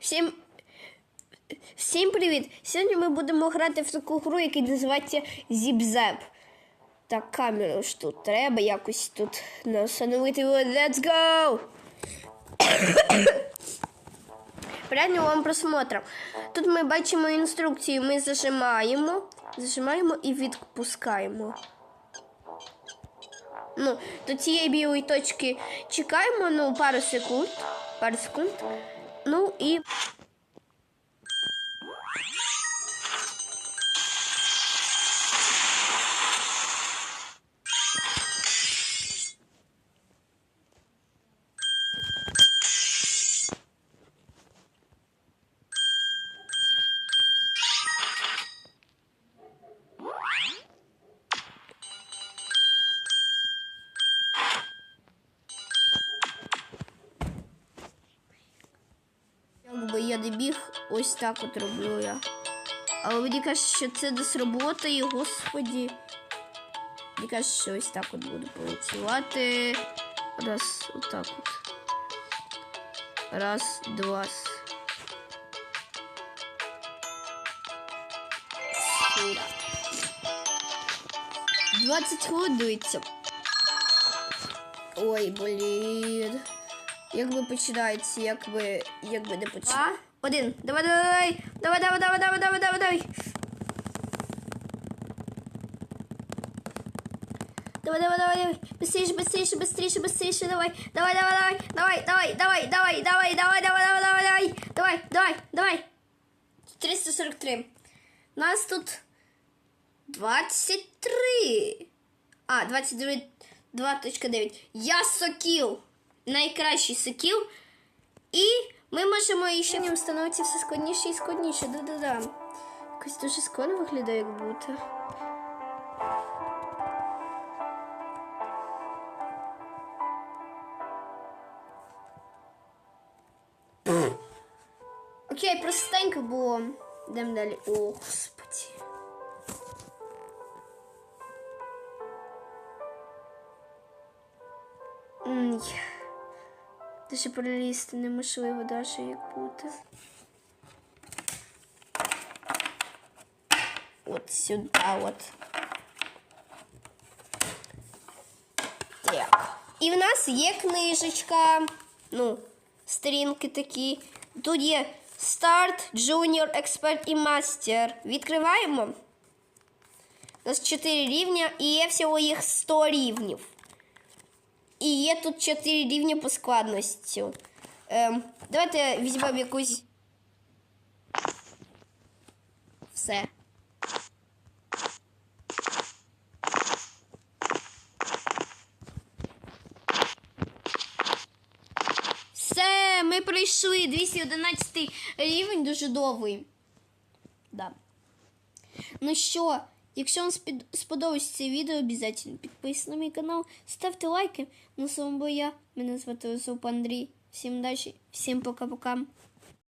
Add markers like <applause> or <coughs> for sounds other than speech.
Всім, всім привіт! Сьогодні ми будемо грати в таку гру, яка називається Зіпзеп. Так, камеру ж тут треба якось тут настановити. Let's go! <coughs> Приятного вам просмотру. Тут ми бачимо інструкцію. Ми зажимаємо, зажимаємо і відпускаємо. Ну, до цієї білої точки чекаємо ну, пару секунд. Пару секунд. Ну і. Якби я не біг, ось так от роблю я. Але мені кажуть, що це не сработає, господі. Мені кажуть, що ось так от буду працювати. Раз, отак от. Раз, два. Сюди. 20 хвилин дивиться. Ой, блін Якби починається, якби, якби не починається. Один. Давай, давай, давай, давай, давай, давай, давай, давай, давай. Давай, давай, давай, давай. Быстрее, быстрее, быстрее, быстрее, давай. Давай, давай, давай, давай, давай, давай, давай, давай, давай, давай, давай, давай, давай, давай, давай. 343. У нас тут 23. А, 29, 2.9. Я сокіл. Найкращий сокіл. І ми можемо іще ним становиться все складніше і складніше. Да-да-да. Якось дуже складно виглядає, як будто. Окей, простенько було. Йдемо далі. О, господи. М, Даже пролізти неможливо, даже як бути. От сюди, от. Так. І в нас є книжечка. Ну, сторінки такі. Тут є старт, junior, експерт і мастер. Відкриваємо. У нас 4 рівня і є всього їх 100 рівнів. І є тут 4 рівні по складності. Ем, давайте візьмемо якусь. Все. Все, ми пройшли 211 рівень, дуже довгий. Да. Ну що, Якщо вам сподобалось це відео, обязательно підписуйтесь на мій канал, ставте лайки. На ну, с вами был я, Мене звати Лисов Андрій. Всім удачи, всім пока-пока.